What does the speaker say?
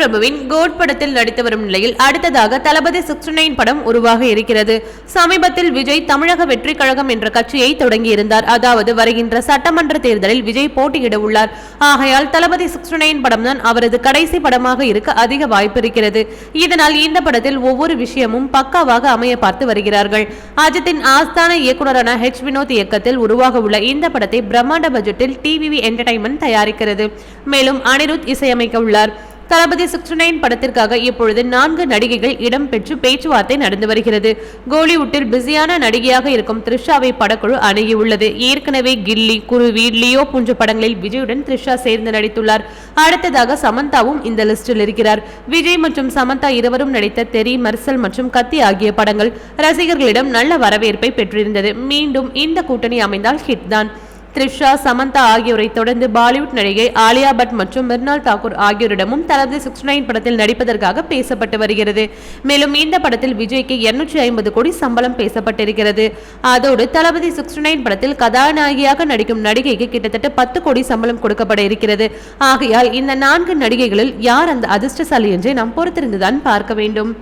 பிரபுவின் code படத்தில் நடித்து வரும் நிலையில் அடுத்ததாக தளபதி சிக்ஸ்டி நைன் படம் உருவாக இருக்கிறது. சமீபத்தில் விஜய் தமிழக வெற்றி கழகம் என்ற கட்சியை தொடங்கியிருந்தார். அதாவது வருகின்ற சட்டமன்ற தேர்தலில் விஜய் போட்டியிட உள்ளார். ஆகையால் தளபதி சிக்ஸ்டி நைன் படம் தான் அவரது கடைசி படமாக இருக்க அதிக வாய்ப்பு இருக்கிறது. இதனால் இந்த படத்தில் ஒவ்வொரு விஷயமும் பக்காவாக அமைய பார்த்து வருகிறார்கள். அஜித்தின் ஆஸ்தான இயக்குனரான ஹெச் வினோத் இயக்கத்தில் உருவாக உள்ள இந்த படத்தை பிரம்மாண்ட பட்ஜெட்டில் டிவிவி என்டர்டைன்மெண்ட் தயாரிக்கிறது. மேலும் அனிருத் இசையமைக்க உள்ளார். தளபதி சிக்ஸ்டி நைன் படத்திற்காக இப்பொழுது நான்கு நடிகைகள் இடம்பெற்று பேச்சுவார்த்தை நடந்து வருகிறது. கோலிவுட்டில் பிஸியான நடிகையாக இருக்கும் த்ரிஷாவை படக்குழு அணுகியுள்ளது. ஏற்கனவே கில்லி குருவி லியோ போன்ற படங்களில் விஜயுடன் த்ரிஷா சேர்ந்து நடித்துள்ளார். அடுத்ததாக சமந்தாவும் இந்த லிஸ்டில் இருக்கிறார். விஜய் மற்றும் சமந்தா இருவரும் நடித்த தெரி மர்சல் மற்றும் கத்தி ஆகிய படங்கள் ரசிகர்களிடம் நல்ல வரவேற்பை பெற்றிருந்தது. மீண்டும் இந்த கூட்டணி அமைந்தால் ஹிட் தான் த்ரிஷா சமந்தா ஆகியோரை தொடர்ந்து பாலிவுட் நடிகை ஆலியா பட் மற்றும் மிர்னால் தாக்கூர் ஆகியோரிடமும் தளபதி சிக்ஸ்டி நைன் படத்தில் நடிப்பதற்காக பேசப்பட்டு வருகிறது. மேலும் இந்த படத்தில் விஜய்க்கு இருநூற்றி ஐம்பது கோடி சம்பளம் பேசப்பட்டிருக்கிறது. அதோடு தளபதி சிக்ஸ்டி நைன் படத்தில் கதாநாயகியாக நடிக்கும் நடிகைக்கு கிட்டத்தட்ட பத்து கோடி சம்பளம் கொடுக்கப்பட இருக்கிறது. ஆகையால் இந்த நான்கு நடிகைகளில் யார் அந்த அதிர்ஷ்டசாலி என்று நாம் பொறுத்திருந்துதான் பார்க்க வேண்டும்.